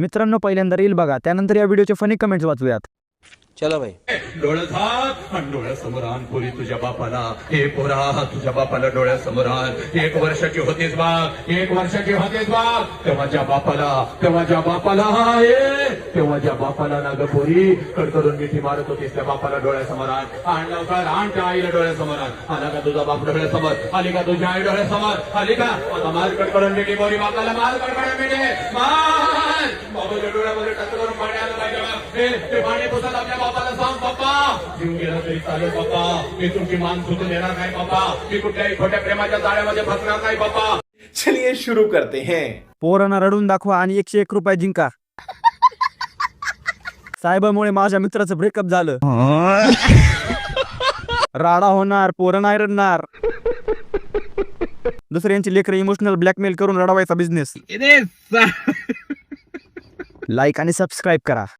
मित्रांनो पहिल्यांदा रील बघा. त्यानंतर या व्हिडिओचे फनी कमेंट्स वाचूयात. चलो भाई डोळं झाक आणि डोळ्यासमोर आण पोरी तुझ्या बापाला. हे पोरा तुझ्या बापाला डोळ्यासमोर आण. एक वर्षाची होतीस बाग एक वर्षाची होतीस बाग तेव्हा ज्या बापाला तेव्हा ज्या बापाला तेव्हा ज्या बापाला ना ग पोरी कडकडून मिठी मारत होतीस त्या बापाला डोळ्यासमोर आण. आण लवकर आण त्या आईला डोळ्यासमोर आण. आला का तुझा बाप डोळ्यासमोर? आली का तुझ्या आई डोळ्यासमोर? आली का? आता मार कडकडून मिठी पोरी बापाला मार कडकडून मिठी. मार! करून पाणी आलं पाहिजे बा. ते पाणी पुसत आपल्या बापाला सांग पप्पा जीव गेला तरी चालेल पप्पा मी तुमची मान सुटून देणार नाही पप्पा मी कुठल्याही खोट्या प्रेमाच्या जाळ्यामध्ये फसणार नाही पप्पा चलिए शुरू करते हैं। पोरांना रडून दाखवा आणि एकशे एक रुपये जिंका. साहेबामुळे माझ्या मित्राचं ब्रेकअप झालं. राडा होणार पोरं नाही रडणार. दुसऱ्यांची लेकर इमोशनल ब्लॅकमेल करून रडवायचा बिझनेस लाईक आणि सबस्क्राईब करा.